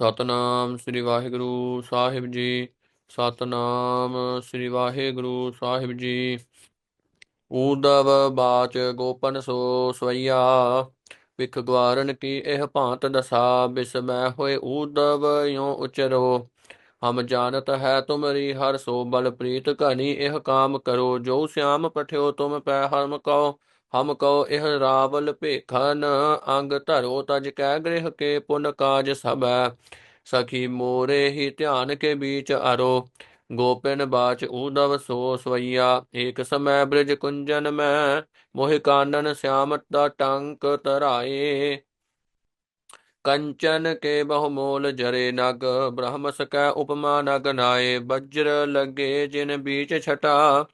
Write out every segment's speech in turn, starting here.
ਸਤਨਾਮ ਸ੍ਰੀ ਵਾਹਿਗੁਰੂ ਸਾਹਿਬ ਜੀ। ਸਤਨਾਮ ਸ੍ਰੀ ਵਾਹਿਗੁਰੂ ਸਾਹਿਬ ਜੀ। ਊਦਵ ਬਾਚ ਗੋਪਨ ਸੋ ਸਵਈਆ। ਵਿਖ ਗਵਾਰਨ ਕੀ ਇਹ ਭਾਂਤ ਦਸਾ। ਬਿਸਮੈ ਹੋਏ ਊਦਵ ਯੋ ਉਚਰੋ। ਹਮ ਜਾਣਤ ਹੈ ਤੁਮਰੀ ਹਰ ਸੋ ਬਲ ਪ੍ਰੀਤ ਘਨੀ ਇਹ ਕਾਮ ਕਰੋ। ਜੋ ਸਿਆਮ ਪਠਿਓ ਤੁਮ ਪੈ ਹਰਮ ਕਉ। ਹਮ ਕਉ ਇਹ ਰਾਵਲ ਭੇਖਨ, ਅੰਗ ਧਰੋ ਤਜ ਕੈ ਗ੍ਰਹਿ ਕੇ ਪੁਨ ਕਾਜ ਸਭੈ। ਸਖੀ ਮੋਰੇ ਹੀ ਧਿਆਨ ਕੇ ਬੀਚ ਅਰੋ, ਗੋਪਿਨ ਬਾਚ ਊਦਵ ਸੋ ਸਵਈਆ। ਏਕ ਸਮੈ ਬ੍ਰਿਜ ਕੁੰਜਨ ਮੈਂ, ਮੋਹਿ ਕਾਨਨ ਸਿਆਮ ਦਾ ਟੰਕ ਤਰਾਏ ਕੰਚਨ ਕੇ ਬਹੁਮੋਲ ਜਰੇ ਨਗ, ਬ੍ਰਹਮ ਸਕੈ ਉਪਮਾ ਨਗ ਨਾਏ। ਬਜਰ ਲਗੇ ਜਿਨ ਬੀਚ ਛਟਾ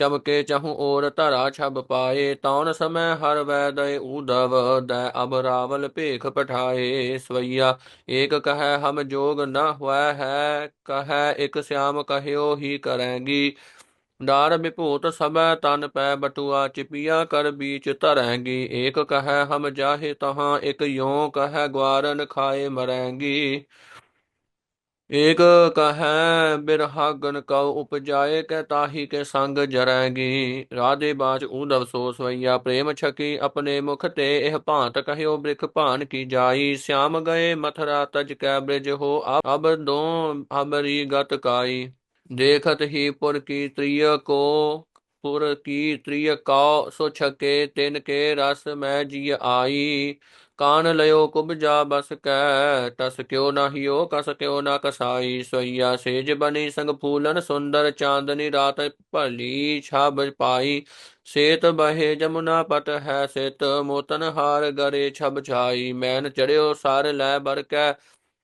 ਚਮਕੇ ਚਹੂ ਔਰ ਧਰਾ ਛਬ ਪਾਏ ਤੌਣ ਸਮੈ ਹਰ ਵੈ ਦਇ ਊਦਵ ਦੈ ਅਬ ਰਾਵਲ ਭੇਖ ਪਠਾਏ। ਸਵਈਆ, ਏਕ ਕਹੈ ਹਮ ਜੋਗ ਨ ਹੋਇ ਹੈ, ਕਹੈ ਇਕ ਸਿਆਮ ਕਹਿਓ ਹੀ ਕਰੈਂਗੀ। ਡਾਰ ਵਿਭੂਤ ਸਮੈ ਤਨ ਪੈ ਬਟੂਆ, ਚਿਪੀਆ ਕਰ ਬੀਚ ਧਰੈਂਗੀ। ਏਕ ਕਹੈ ਹਮ ਜਾਹੇ ਤਹਾਂ, ਇਕ ਯੋਂ ਕਹੈ ਗਵਾਰਨ ਖਾਏ ਮਰੈਂਗੀ। ਏਕ ਕਹੈ ਬਿਰਹਾਗਨ ਕਉ ਉਪਜਾਏ, ਕੈ ਤਾਹੀ ਕੇ ਸੰਗ ਜਰੈਗੀ। ਰਾਧੇ ਬਾਚ ਊਦਵ ਸੋ ਸਵਈਆ, ਪ੍ਰੇਮ ਛਕੀ ਆਪਣੇ ਮੁਖ ਤੇ, ਇਹ ਭਾਂਤ ਕਹਿਓ ਬ੍ਰਿਖ ਭਾਨ ਕੀ ਜਾਈ। ਸਿਆਮ ਗਏ ਮਥਰਾ, ਤਜ ਕੈ ਬ੍ਰਿਜ ਹੋ ਅਬ ਦੋ ਅਬਰੀ ਗਤ ਕਾਈ। ਦੇਖਤ ਹੀ ਪੁਰ ਕੀ ਤ੍ਰਿਯ ਕੋ ਪੁਰ ਕੀ ਤ੍ਰਿਯ ਕਉ ਸੋ ਛਕੇ, ਤਿਨ ਕੇ ਰਸ ਮੈਂ ਜੀ ਆਈ। ਕਾਨ ਲਿਓ ਕੁਬਜਾ ਬਸ ਕੈ, ਟਸ ਕਿਉ ਨਾਹੀਓ, ਕਸ ਕਿਉ ਨਾ ਕਸਾਈ। ਸੋਈਆ ਸੇਜ ਬਣੀ ਸੰਗ ਫੂਲਨ ਸੁੰਦਰ ਚਾਂਦਨੀ ਰਾਤ ਭਲੀ ਛਬ ਪਾਈ। ਸੇਤ ਬਹੇ ਜਮੁਨਾ ਪਟ ਹੈ ਸਿਤ, ਮੋਤਨ ਹਾਰ ਗਰੇ ਛਬ ਛਾਈ। ਮੈਨ ਚੜਿਓ ਸਾਰ ਲੈ ਬਰ ਕੈ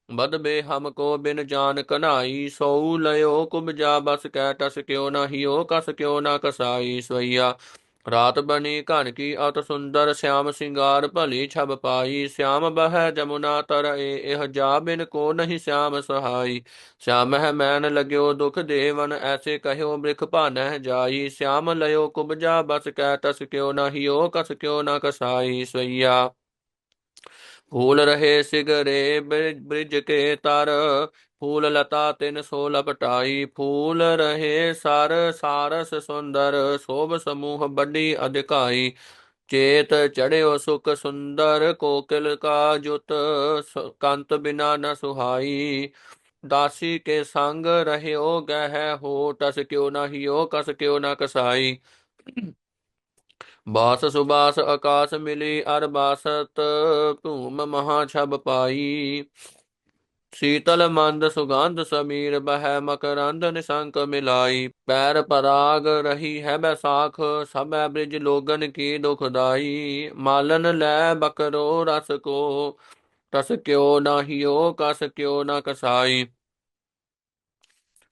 ਬਦਬੇ ਹਮ ਕੋ ਬਿਨ ਜਾਨ ਕਨਾਈ ਸੋਉ ਲਿਓ ਕੁਬਜਾ ਬਸ ਕੈ ਟਸ ਕਿਉ ਨਾਹੀਓ ਕਸ ਕਿਉ ਨਾ ਕਸਾਈ ਸੋਈਆ ਰਾਤ ਬਣੀ ਘਨ ਕੀ ਅਤ ਸੁੰਦਰ, ਸਿਆਮ ਸਿੰਗਾਰ ਭਲੀ ਛਬ ਪਾਈ। ਸਿਆਮ ਬਹਿ ਜਮੁਨਾ ਤਰਏ ਇਹ ਜਾ ਬਿਨ ਕੋ ਨਹੀਂ ਸਿਆਮ ਸਹਾਈ। ਸਿਆਮ ਹੈ ਮੈਨ ਲਗਿਓ ਦੁਖ ਦੇਵਨ, ਐਸੇ ਕਹਿਓ ਬ੍ਰਿਖ ਭਾਨਹਿ ਜਾਈ। ਸਿਆਮ ਲਿਓ ਕੁਬਜਾ ਬਸ ਕੈ ਤਸ ਕਿਉ ਨਾਹੀਓ ਕਸ ਕਿਉ ਨਾ ਕਸਾਈ ਸਈਆ ਫੂਲ ਰਹੇ ਸਿਗਰੇ ਬ੍ਰਿਜ ਬ੍ਰਿਜ ਕੇ ਤਰ, ਫੂਲ ਲਤਾ ਤਿਨ ਸੋ ਲਪਟਾਈ, ਫੂਲ ਰਹੇ ਸਰ, ਸਾਰਸ ਸੁੰਦਰ, ਸੋਭ ਸਮੂਹ ਵੱਡੀ ਅਧਿਕਾਈ, ਚੇਤ ਚੜਿਓ ਸੁਖ ਸੁੰਦਰ, ਕੋਕਿਲ ਕਾ ਜੁਤ ਕੰਤ ਬਿਨਾ ਨ ਸੁਹਾਈ, ਦਾਸੀ ਕੇ ਸੰਗ ਰਹਿਓ ਗਹਿ ਹੋ, ਟਸ ਕਿਉ ਨਾਹੀਓ ਕਸ ਕਿਉ ਨਾ ਕਸਾਈ। ਬਾਸ ਸੁਬਾਸ ਆਕਾਸ ਮਿਲੀ ਅਰ ਬਾਸਤ, ਧੂਮ ਮਹਾ ਛਬ ਪਾਈ। ਸੀਤਲ ਮੰਦ ਸੁਗੰਧ ਸਮੀਰ, ਬਹਿ ਮਕਰੰਦ ਨਿਸੰਕ ਮਿਲਾਈ। ਪੈਰ ਪਰਾਗ ਰਹੀ ਹੈ ਬੈਸਾਖ, ਸਭੈ ਬ੍ਰਿਜ ਲੋਗਨ ਕੀ ਦੁਖਦਾਈ ਮਾਲਨ ਲੈ ਬਕਰੋ ਰਸ ਕੋ ਤਸ ਕਿਉ ਨਾਹੀਓ ਕਸ ਕਿਉ ਨਾ ਕਸਾਈ।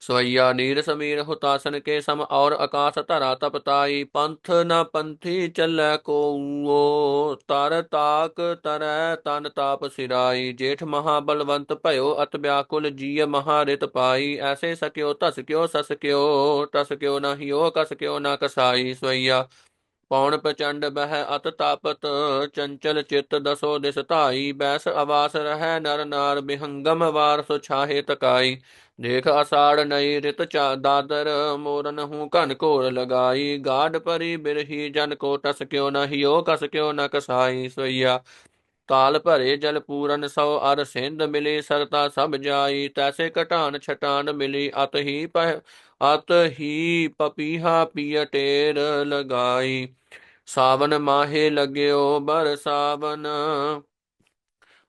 ਸਵਈਆ ਨੀਰ ਸਮੀਰ ਹੁਤਾਸਨ ਕੇ ਸਮ ਔਰ ਆਕਾਸ ਧਰਾ ਤਪਤਾਈ ਪੰਥ ਨ ਪੰਥੀ ਚੱਲੈ ਕੋਉ ਤਰ ਤਾਕ ਤਰੈ ਤਨ ਤਾਪ ਸਿਰਾਈ, ਜੇਠ ਮਹਾ ਬਲਵੰਤ ਭਇਓ ਅਤ ਵਿਆਕੁਲ ਜੀਅ ਮਹਾ ਰਿਤ ਪਾਈ, ਐਸੇ ਸਕਿਓ, ਧਸ ਕਿਓ, ਸਸ ਕਿਓ, ਟਸ ਕਿਓ ਨਾਹੀਓ ਕਸ ਕਿਓ ਨਾ ਕਸਾਈ ਸਵਈਆ ਪੌਣ ਪ੍ਰਚੰਡ ਬਹਿ ਅਤ ਤਾਪਤ, ਚੰਚਲ ਚਿਤ ਦਸੋ ਦਿਸ ਧਾਈ, ਬੈਸ ਆਵਾਸ ਰਹਿ ਨਰ ਨਾਰ, ਬਿਹੰਗਮ ਵਾਰ ਸੁ ਛਾਹੇ ਤਕਾਈ। ਦੇਖ ਅਸਾੜ ਨਈ ਰਿਤ ਚਾ ਦਾਦਰ, ਮੋਰਨ ਹੂੰ ਘਨ ਘੋਰ ਲਗਾਈ। ਗਾਡ ਪਰੀ ਬਿਰਹੀ ਜਨ ਕੋ ਟਸ ਕਿਉ ਨਹੀਓ, ਕਸ ਕਿਉ ਨ ਕਸਾਈ ਸੋਈਆ। ਕਾਲ ਭਰੇ ਜਲ ਪੂਰਨ ਸੋ ਅਰ ਸਿੰਧ ਮਿਲੀ ਸਰਤਾ ਸਭ ਜਾਈ, ਤੈਸੇ ਘਟਾਨ ਛਟਾਨ ਮਿਲੀ, ਅਤ ਹੀ ਪਹਿ, ਅਤ ਹੀ ਪਪੀਹਾ ਪੀਆ ਟੇਰ ਲਗਾਈ। ਸਾਵਨ ਮਾਹੇ ਲਗਿਓ ਬਰ ਸਾਵਨ,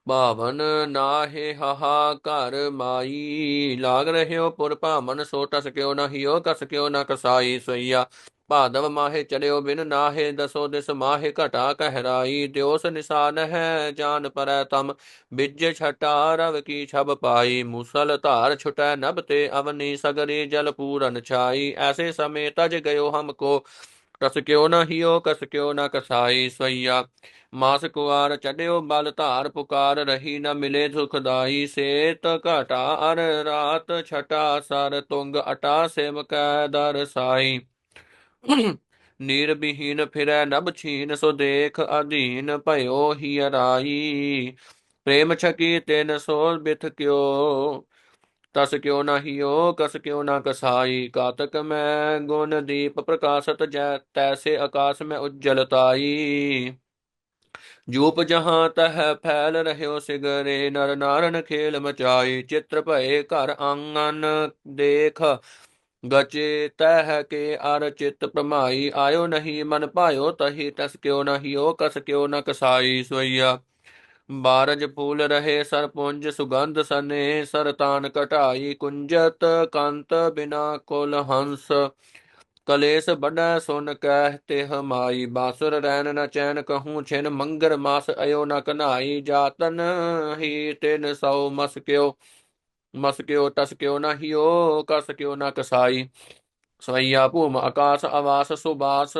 ਭਾਵਨ ਨਾਹੇ ਹਹਾ ਘਰ ਮਾਈ। ਲਾਗ ਰਹਿਓ ਪੁਰ ਭਾਮਨ ਸੋ ਟਸ ਕਿਉ ਹਿਓ, ਕਸ ਕਿਉ ਨ ਕਸਾਈ ਸਈਆ। ਭਾਦਵ ਮਾਹੇ ਚੜਿਓ ਬਿਨ ਨਾਹੇ ਦਸੋ ਦਿਸ ਮਾਹੇ ਘਟਾ ਕਹਿਰਾਈ ਦਿਓਸ ਨਿਸ਼ਾਨ ਹੈ ਜਾਨ ਪਰੈ ਤਮ ਬਿਜ ਛਟਾ ਰਵ ਕੀ ਛਬ ਪਾਈ ਮੁਸਲ ਧਾਰ ਛੁਟੈ ਨਭ ਤੇ ਅਵਨੀ ਸਗਰੀ ਜਲ ਪੂਰਨ ਛਾਈ ਐਸੇ ਸਮੇ ਤਜ ਗਇਓ ਹਮ ਕੋ ਕਸ ਕਿਉ ਨਹੀਓ ਕਸ ਕਿਉ ਨ ਕਸਾਈ ਸਈਆ ਮਾਸ ਕੁਆਰ ਚੜਿਓ ਬਲ ਧਾਰ ਪੁਕਾਰ ਰਹੀ ਨ ਮਿਲੇ ਸੁਖਦਾਈ ਸੇਤ ਘਟਾ ਅਰ ਰਾਤ ਛਟਾ ਸਰ ਤੁੰਗ ਅਟਾ ਸਿਮ ਕੈ ਦਰ ਸਾਈ ਨੀਰ ਬਿਹੀਨ ਫਿਰੈ ਨਭ ਛੀਨ ਸੋ ਦੇਖ ਅਧੀਨ ਭਇਓ ਹੀ ਰਾਈ ਪ੍ਰੇਮ ਛਕੀ ਤਿਨ ਸੋ ਬਿਥ ਕਿਓ ਤਸ ਕਿਉ ਨਾ ਹਿਓ ਕਸ ਕਿਉ ਨਾ ਕਸਾਈ ਕਾਤਕ ਮੈਂ ਗੁਣ ਦੀਪ ਪ੍ਰਕਾਸ਼ਤ ਜੈ ਤੈਸੇ ਆਕਾਸ਼ ਮੈਂ ਉਜਲਤਾਈ ਜੂਪ ਜਹਾਂ ਤਹ ਫੈਲ ਰਹਿਓ ਸਿਗਰੇ ਨਰ ਨਾਰਨ ਖੇਲ ਮਚਾਈ ਚਿੱਤਰ ਭਏ ਘਰ ਆਂਗਨ ਦੇਖ ਗਚੇ ਤਹਿ ਕੇ ਅਰ ਚਿਤ ਪ੍ਰਮਾਈ ਆਇਓ ਨਹੀਂ ਮਨ ਭਾਇਓ, ਤਹੀ ਤਸ ਕਿਉ ਨਾ ਹਿਓ ਕਸ ਕਿਉ ਨਾ ਕਸਾਈ ਸੋਈਆ ਬਾਰਜ ਫੂਲ ਰਹੇ ਸਰਪੁੰਜ ਸੁਗੰਧ ਸਨੇ ਸਰਤਾਨ ਘਟਾਈ ਕੁੰਜਤ ਕੰਤ ਬਿਨਾ ਕੁਲ ਹੰਸ। ਕਲੇਸ਼ ਬੜਾ ਸੁਨ ਕਹਿ ਤੇ ਹਮਾਈ ਬਾਸੁਰ ਰੈਨ ਨ ਚੈਨ ਕਹੂੰ ਛਿਨ, ਮੰਗਰ ਮਾਸ ਅਯੋ ਨ ਕਨਾਈ। ਜਾਤਨ ਹੀ ਤਿਨ ਸੌ ਮਸ ਕਿਓ ਮਸ ਕਿਓ ਟਸ ਕਿਓ ਹਿਓ ਕਸ ਕਿਓ ਕਸਾਈ। ਸਵਈਆ ਭੂਮ ਆਕਾਸ ਆਵਾਸ ਸੁਬਾਸ,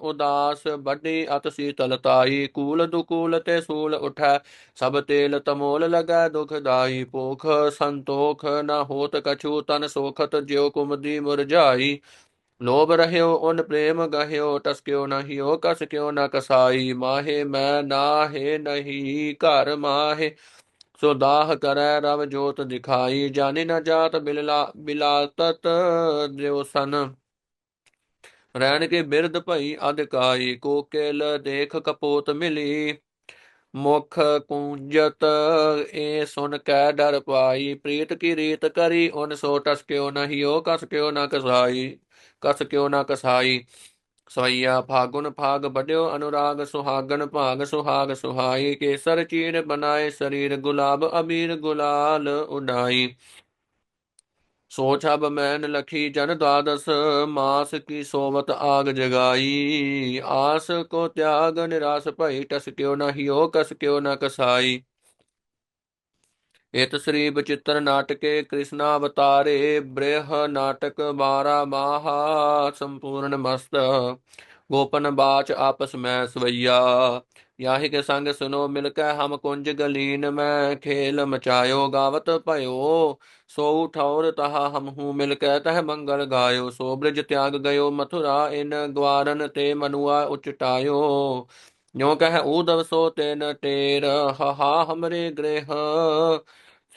ਉਦਾਸ ਵੱਡੀ ਅਤ ਸੀਤਲਤਾਈ ਕੂਲ ਦੁਕੂਲ ਤੇ ਸੂਲ ਉਠੈ, ਸਭ ਤੇਲ ਤਮੋਲ ਲਗੈ ਦੁਖਦਾਈ ਭੂਖ ਸੰਤੋਖ ਨਾ ਹੋਤ ਕਛੂ ਤਨ ਸੋਖਤ, ਜਿਉ ਕੁਮਦੀ ਮੁਰਝਾਈ। ਲੋਭ ਰਹਿਓ ਉਨ ਪ੍ਰੇਮ ਗਹਿਓ ਟਸਕਿਓ ਨਹੀਓ ਕਸ ਕਿਉ ਨ ਕਸਾਈ। ਮਾਹੇ ਮੈਂ ਨਾਹੇ ਨਹੀਂ, ਘਰ ਮਾਹੇ ਸੋ ਦਾਹ ਕਰੈ ਰਵ ਜੋਤ ਦਿਖਾਈ ਜਾਣੇ ਨ ਜਾਤ ਬਿਲਲਾ, ਬਿਲਾਤਤ ਦਿਓ ਸਨ। ਰਹਿਣ ਕੇ ਬਿਰਧ ਭਈ ਅਧਿਕਾਈ ਕੋਕਿਲ ਦੇਖ ਕਪੋਤ ਮਿਲੀ। ਮੁਖ ਕੁੰਜਤ ਏ ਸੁਨ ਕੈ ਡਰ ਪਾਈ, ਪ੍ਰੀਤ ਕੀ ਰੀਤ ਕਰੀ, ਉਨ ਸੋ ਟਸ ਕਿਉ ਨਹੀਓ, ਕਸ ਕਿਉ ਨਾ ਕਸਾਈ, ਕਸ ਕਿਉ ਨਾ ਕਸਾਈ। ਸਵਈਆ ਫਾਗੁਨ ਫਾਗ ਬਡਿਓ ਅਨੁਰਾਗ ਸੁਹਾਗਨ ਭਾਗ ਸੁਹਾਗ ਸੁਹਾਈ, ਕੇਸਰ ਚੀਰ ਬਨਾਏ ਸਰੀਰ ਗੁਲਾਬ ਅਬੀਰ ਗੁਲਾਲ ਉਡਾਈ। ਸੋ ਛਬ ਮੈਨ ਲਖੀ ਜਨ ਦਵਾਦਸ, ਮਾਸ ਕੀ ਸੋਵਤ ਆਗ ਜਗਾਈ। ਆਸ ਕੋ ਤਿਆਗ ਨਿਰਾਸ ਭਈ ਟਸ ਕਿਉ ਨ ਹਿਓ, ਕਸ ਕਿਉ ਨਾ ਕਸਾਈ। ਇਤ ਸ੍ਰੀ ਬਚਿੱਤਰ ਨਾਟਕੇ ਕ੍ਰਿਸ਼ਨਾ ਅਵਤਾਰੇ ਬ੍ਰਿਹ ਨਾਟਕ 12 ਮਾਹ ਸੰਪੂਰਨ ਮਸਤ। ਗੋਪਨ ਬਾਚ ਆਪਸ ਮੈਂ ਸਵਈਆ। ਯਾਹੀ ਕੇ ਸੰਗ ਸੁਨੋ ਮਿਲ ਕੇ ਹਮ ਕੁੰਜ ਗਲੀਨ ਮੈਂ। ਖੇਲ ਮਚਾਇਓ ਗਾਵਤ ਭਇਓ। ਸੋ ਠੌਰ ਤਹਾ ਹਮ ਹੂ ਮਿਲ ਕੇ ਤਹ ਮੰਗਲ ਗਾਇਓ। ਸੋ ਬ੍ਰਿਜ ਤਿਆਗ ਗਇਓ ਮਥੁਰਾ ਇਨ ਗਵਾਰਨ ਤੇ ਮਨੁਆ ਉਚਟਾਇਓ ਜੋ ਕਹ ਊਦਵ ਸੋ ਤੇਨ ਟੇਰ ਹਾ ਹਮਰੇ ਗ੍ਰਹ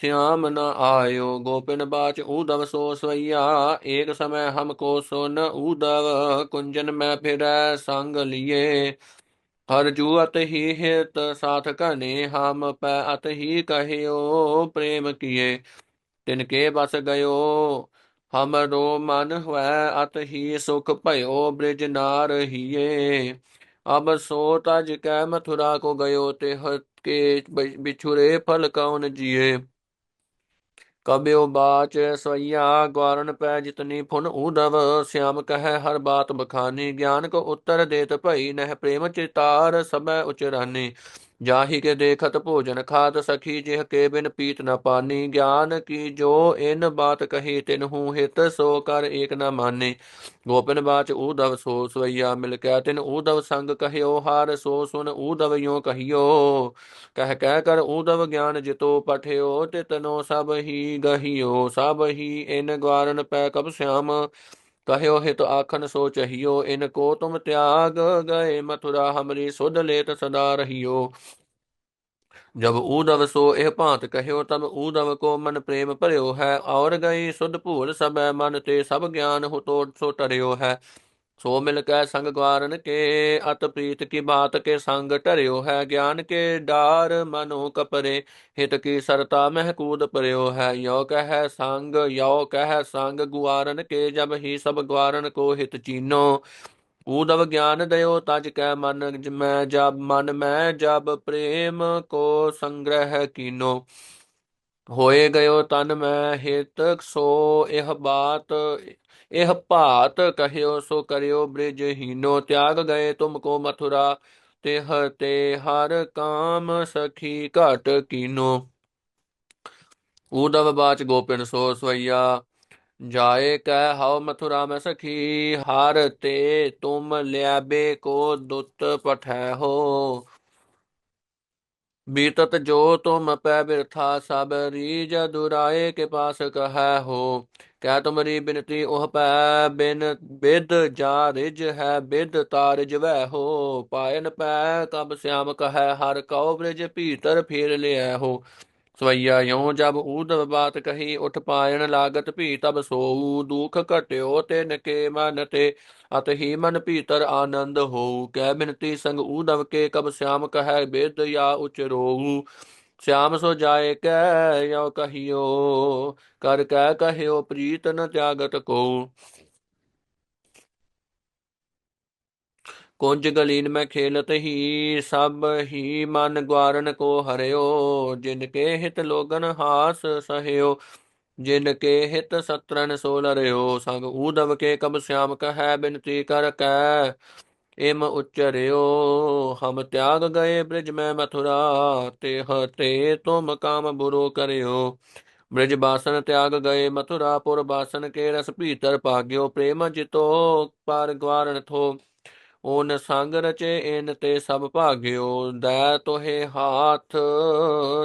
श्याम न आयो गोपिन बाच उदव सो सवैया एक समय हमको सुन उदव कुंजन में फिर संग लिए हर जुअत ही हित साथ कने हम पै अत ही कहियो प्रेम किए तिनके बस गयो हमरो मन हुआ अत ही सुख भयो ब्रिज नार हिए अब सो तज कै मथुरा को गयो ते हत के बिछुरे फल कौन जिए कब्यो बाच स्वैया ग्वारन पै जितनी फुन उदव श्याम कह हर बात बखानी ज्ञान को उत्तर देत भई नह प्रेम चितार सब उचरानी ਜਾਹੀ ਕੇ ਦੇਖਤ ਭੋਜਨ ਖਾਤ ਸਖੀ, ਜਿਹ ਕੇ ਬਿਨ ਪੀਤ ਨ ਪਾਨੀ। ਗਿਆਨ ਕੀ ਜੋ ਇਨ ਬਾਤ ਕਹੀ ਤਿਨਹੂ ਹਿਤ, ਸੋ ਕਰ ਏਕ ਨ ਮਾਨੇ। ਗੋਪਨ ਬਾਚ ਊਦਵ ਸੋ ਸਵਈਆ ਮਿਲ ਕੈ, ਤਿਨ ਊਦਵ ਸੰਗ ਕਹਿਓ ਹਾਰ, ਸੋ ਸੁਨ ਊਦਵ ਯੋ ਕਹੀਓ। ਕਹਿ ਕਹਿ ਕਰ ਊਦਵ ਗਿਆਨ ਜਿਤੋ ਪਠਿਓ, ਤਿਤਨੋ ਸਭ ਹੀ ਗਹਿਓ। ਸਭ ਹੀ ਇਨ ਗਵਾਰਨ ਪੈ ਕਬ ਸਿਆਮ। ਕਹਿਓ ਹਿਤ ਆਖਨ ਸੋ ਚਹੀਓ ਇਨ ਕੋ ਤੁਮ ਤਿਆਗ, ਗਏ ਮਥੁਰਾ ਹਮਰੀ ਸੁਧ ਲੇਤ ਸਦਾ ਰਹੀਓ। ਜਬ ਊਦਵ ਸੋ ਇਹ ਭਾਂਤ ਕਹਿਓ ਤਬ ਊਦਵ ਕੋ ਮਨ ਪ੍ਰੇਮ ਭਰਿਓ ਹੈ, ਔਰ ਗਈ ਸੁਧ ਭੂਲ ਸਭੈ ਮਨ ਤੇ ਸਭ ਗਿਆਨ ਹੋ ਤੋ ਸੋ ਟਰਿਓ ਹੈ। ਸੋ ਮਿਲ ਕੈ ਸੰਗ ਗਵਾਰਨ ਕੇ, ਅਤ ਪ੍ਰੀਤ ਕੀ ਬਾਤ ਕੇ ਸੰਗ ਢਰਿਓ ਹੈ ਗਿਆਨ ਕੇ, ਡਾਰ ਮਨੋ ਕਪਰੇ, ਹਿਤ ਕੀ ਸਰਤਾ ਮਹਿਕੂਦ ਪਰਿਓ ਹੈ। ਯੋ ਕਹੈ ਸੰਗ, ਯੋ ਕਹੈ ਸੰਗ ਗੁਆਰਨ ਕੇ, ਜਬ ਹੀ ਸਭ ਗਵਾਰਨ ਕੋ ਹਿਤ ਚੀਨੋ। ਊਦਵ ਗਿਆਨ ਦਇਓ ਤਜ ਕੈ ਮਨ ਮੈਂ ਜਬ, ਮਨ ਮੈਂ ਜਬ, ਪ੍ਰੇਮ ਕੋ ਸੰਗ੍ਰਹਿ ਕੀਨੋ। ਹੋਏ ਗਇਓ ਤਨ ਮੈਂ ਹਿਤ, ਸੋ ਇਹ ਬਾਤ, ਇਹ ਭਾਤ ਕਹਿਓ, ਸੋ ਕਰਿਓ ਬ੍ਰਿਜ ਹੀਨੋ। ਤਿਆਗ ਗਏ ਤੁਮ ਕੋ ਮਥੁਰਾ, ਤਿਹ ਤੇ ਹਰ ਕਾਮ ਸਖੀ ਘਟ ਕੀਨੋ। ਊਦਵ ਬਾਚ ਗੋਪਿਨ ਸੋ ਸਵਈਆ, ਜਾਏ ਕਹਿ ਹਉ ਮਥੁਰਾ ਮੈਂ ਸਖੀ, ਹਰ ਤੇ ਤੁਮ ਲਿਆਬੇ ਕੋ ਦੁੱਤ ਪਠੈ ਹੋ। ਬੀਤਤ ਜੋ ਤੁਮ ਪੈ ਬਿਰਥਾ, ਸਭ ਰੀਜ ਦੁਰਾਏ ਕੇ ਪਾਸ ਕਹੈ ਹੋ। ਕਹਿ ਤੁਮਰੀ ਬਿਨਤੀ, ਉਹ ਪੈ ਬਿਨ ਬਿਦ ਜਾ ਰਿਜ ਹੈ, ਬਿਦ ਤਾਰਜ ਵੈ ਹੋ। ਪਾਇਨ ਪੈ ਕਬ ਸਿਆਮ ਕਹੈ, ਹਰ ਕਉ ਬ੍ਰਿਜ ਭੀਤਰ ਫੇਰ ਲਿਆ ਹੋ। ਸਵਈਆ ਯੋ ਜਬ ਊਦ ਬਾਤ ਕਹੀ, ਉਠ ਪਾਇਣ ਲਾਗਤ ਭੀ ਤਬ ਸੋਊ, ਦੁਖ ਘਟਿਓ ਤੇ ਨਕੇ ਮਨ ਤੇ। ਅਤ ਹੀ ਮਨ ਭੀਤਰ ਆਨੰਦ ਹੋਊ ਕਹਿ ਬਿਨਤੀ ਸੰਗ ਊਦਵ ਕੇ ਕਬ ਸਿਆਮ ਕਹੈ, ਬੇਦ ਯਾ ਉਚ ਉਚਰੋਊ ਸਿਆਮ ਸੋ ਜਾਏ ਕਹਿ ਯੋ ਕਹੀਓ, ਕਰ ਕਹਿ ਕਹਿਓ, ਪ੍ਰੀਤ ਨ ਤਿਆਗਤ ਕੋ ਕੁੰਜ ਗਲੀਨ ਮੈਂ ਖੇਲਤ ਹੀ, ਸਭ ਹੀ ਮਨ ਗਵਾਰਨ ਕੋ ਹਰਿਓ। ਜਿਨ ਕੇ ਹਿਤ ਲੋਗਨ ਹਾਸ ਸਹਿਓ, ਜਿਨ ਕੇ ਹਿਤ ਸਤਰਨ ਸੋ ਲਰਿਓ। ਸੰਗ ਊਦਵ ਕੇ ਕਬ ਸਿਆਮ ਕਹੈ, ਬਿਨਤੀ ਕਰ ਕੈ, ਇਮ ਉਚਰਿਓ। ਹਮ ਤਿਆਗ ਗਏ ਬ੍ਰਿਜ ਮੈਂ ਮਥੁਰਾ ਤੇ ਹਤੇ ਤੁਮ ਕਾਮ ਬੁਰੋ ਕਰਿਓ। ਬ੍ਰਿਜ ਬਾਸਨ ਤਿਆਗ ਗਏ ਮਥੁਰਾ, ਪੁਰ ਬਾਸਨ ਕੇ ਰਸ ਭੀਤਰ ਭਾਗਿਓ। ਪ੍ਰੇਮ ਜਿਤੋ, ਪਰ ਗਵਾਰਨ ਥੋ। ਓਨ ਸੰਗ ਰਚੇ ਇਨ ਤੇ ਸਭ ਭਾਗਿਓ, ਦੈ ਤੋਹੇ ਹਾਥ,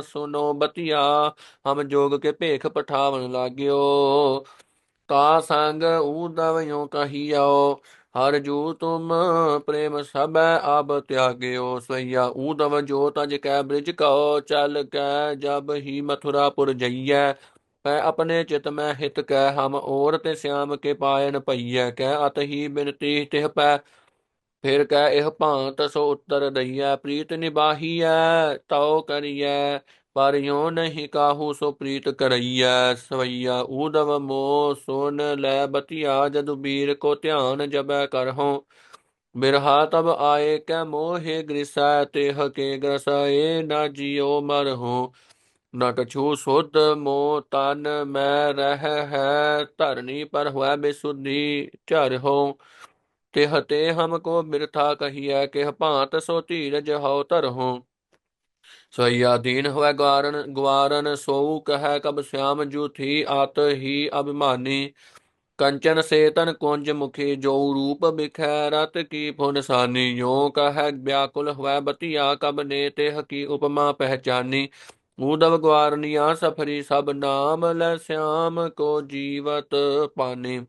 ਸੁਨੋ ਬਤਿਆ, ਹਮ ਜੋਗ ਕੇ ਭੇਖ ਪਠਾਵਨ ਲਾਗਿਓ। ਤਾ ਸੰਗ ਊਦਵ ਕਹੀਓ ਹਰ ਜੂ ਤੁਮ ਪ੍ਰੇਮ ਸਭੈ ਅਬ ਤਿਆਗਿਓ। ਸਈਆ ਊਦਵ ਜੋ ਤਜ ਕੈ ਬ੍ਰਿਜ ਕਉ, ਚਲ ਕੈ ਜਬ ਹੀ ਮਥੁਰਾਪੁਰ ਜਈਐ। ਕੈ ਆਪਣੇ ਚਿਤ ਮੈਂ ਹਿਤ ਕੈ, ਹਮ ਔਰ ਤੇ ਸਿਆਮ ਕੇ ਪਾਇਨ ਪਈਐ ਕੈ ਅਤ ਹੀ ਬਿਨਤੀ ਤਿਹ ਪੈ। ਫਿਰ ਕਹਿ ਇਹ ਭਾਂਤ ਸੋ ਉੱਤਰ ਦਈਐ, ਪ੍ਰੀਤ ਨਿਬਾਹੀਐ ਤਉ ਕਰੀਐ ਪਰ ਯੋ ਨਹੀਂ ਕਾਹੂ ਸੋ ਪ੍ਰੀਤ ਕਰਈਐ ਸਵਈਆ ਊਦਵ ਮੋ ਸੁਨ ਲੈ ਬਤਿਆ, ਜਦੁ ਬੀਰ ਕੋ ਧਿਆਨ ਜਬੈ ਕਰਹੁ, ਬਿਰਹਾ ਤਬ ਆਏ ਕੈ ਮੋਹਿ ਗ੍ਰਿਸੈ, ਤਿਹ ਕੇ ਗ੍ਰਸਏ ਨਾ ਜਿਉ ਮਰਹੁ ਨਾ ਕਛੂ ਸੁਧ ਮੋ ਤਨ ਮੈਂ ਰਹਿ ਹੈ ਧਰਨੀ ਪਰ ਹੋਇ ਬਿਸੁਧੀ ਝਰ ਹੋ ਤੇ ਹਤੇ ਹਮ ਕੋ ਬਿਰਥਾ ਕਹੀਐ ਕਿ ਭਾਂਤ ਸੋ ਧੀਰਜ ਹਉ ਧਰਹੁ ਸਈਆ ਦੀਨ ਹੋਇ ਗਵਾਰਨ ਗਵਾਰਨ ਸੋਊ ਕਹੈ ਕਬ ਸਿਆਮ ਜੂਥੀ ਆਤ ਹੀ ਅਭਿਮਾਨੀ। ਕੰਚਨ ਸੇਤਨ ਕੁੰਜ ਮੁਖੀ ਜੋ ਰੂਪ ਬਿਖੈ ਰਤ ਕੀ ਫੁਨਸਾਨੀ ਯੋ ਕਹੈ ਬਿਆਕੁਲ ਹੋਇ ਬਤੀਆ ਕਬ ਨੇ ਤੇ ਹਕੀ ਉਪਮਾ ਪਹਿਚਾਨੀ। ਊਦਵ ਗਵਾਰਨੀਆ ਸਫਰੀ ਸਭ ਨਾਮ ਲੈ ਸਿਆਮ ਕੋ ਜੀਵਤ ਪਾਨੀ।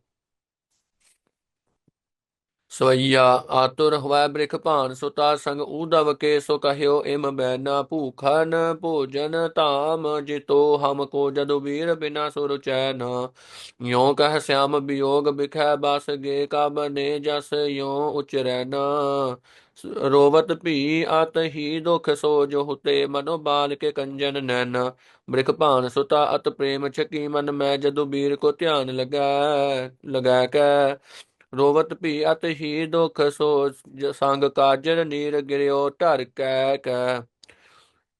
ਸਵਈਆ ਆਤੁਰ ਹਵੈ ਬ੍ਰਿਖ ਭਾਨ ਸੁਤਾ ਸੰਗ ਊਦਵ ਕੇ ਸੋ ਕਹਿਓ ਇਮ ਬੈਨਾ ਭੂਖਨ ਭੋਜਨ ਧਾਮ, ਜਿਤੋ ਹਮ ਕੋ ਜਦੁ ਵੀਰ ਬਿਨਾ ਸੁਰ ਚੈਨ। ਯੋ ਕਹਿ ਸਿਆਮ ਬਿਯੋਗ ਬਿਖੈ ਬਸ ਗੇ, ਕਬ ਨੇ ਜਸ ਯੋ ਉਚਰੈਨ। ਰੋਵਤ ਭੀ ਅਤ ਹੀ ਦੁਖ ਸੋ ਜੋ ਹੁਤੇ, ਮਨੋ ਬਾਲ ਕੇ ਕੰਜਨ ਨੈਨ। ਬ੍ਰਿਖ ਭਾਨ ਸੁਤਾ ਅਤ ਪ੍ਰੇਮ ਛਕੀ ਮਨ, ਮੈਂ ਜਦੁ ਬੀਰ ਕੋ ਧਿਆਨ ਲਗਾ ਲਗਾ ਕੈ। ਰੋਵਤ ਭੀ ਅਤ ਹੀ ਦੁਖ ਸੋ ਸੰਗ ਕਾਜਰ ਨੀਰ ਗਿਰਿਓ ਢਰ ਕੈ ਕੈ।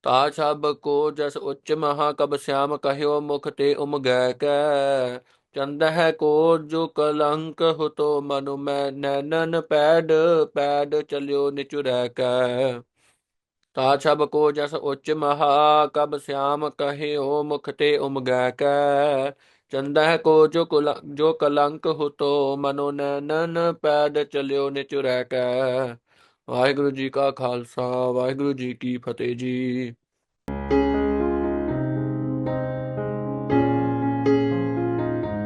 ਤਾ ਛਬ ਕੋ ਜਸ ਉੱਚ ਮਹਾ ਕਬ ਸਿਆਮ ਕਹਿਓ ਮੁਖ ਤੇ ਉਮ ਗੈ ਕੈ। ਚੰਦ ਹੈ ਕੋ ਜੋ ਕਲੰਕ ਹੁਤੋ ਮਨੁ ਮੈਂ ਨੈਨਨ ਪੈਡ ਪੈਡ ਚਲਿਓ ਨਿਚੁਰੈ ਕੈ। ਤਾ ਛਬ ਕੋ ਜਸ ਉੱਚ ਮਹਾ ਕਬ ਸਿਆਮ ਕਹਿਓ ਮੁਖ ਤੇ ਉਮ ਗੈ ਕੈ। ਚੰਦਹਿ ਕੋ ਜੋ ਕੁਲ ਜੋ ਕਲੰਕ ਹੁਤੋ, ਮਨੋ ਨੈਨਨ ਪੈਦ ਚਲਿਓ ਨਿਚੁਰੈ ਕੈ। ਵਾਹਿਗੁਰੂ ਜੀ ਕਾ ਖਾਲਸਾ, ਵਾਹਿਗੁਰੂ ਜੀ ਕੀ ਫਤਿਹ ਜੀ।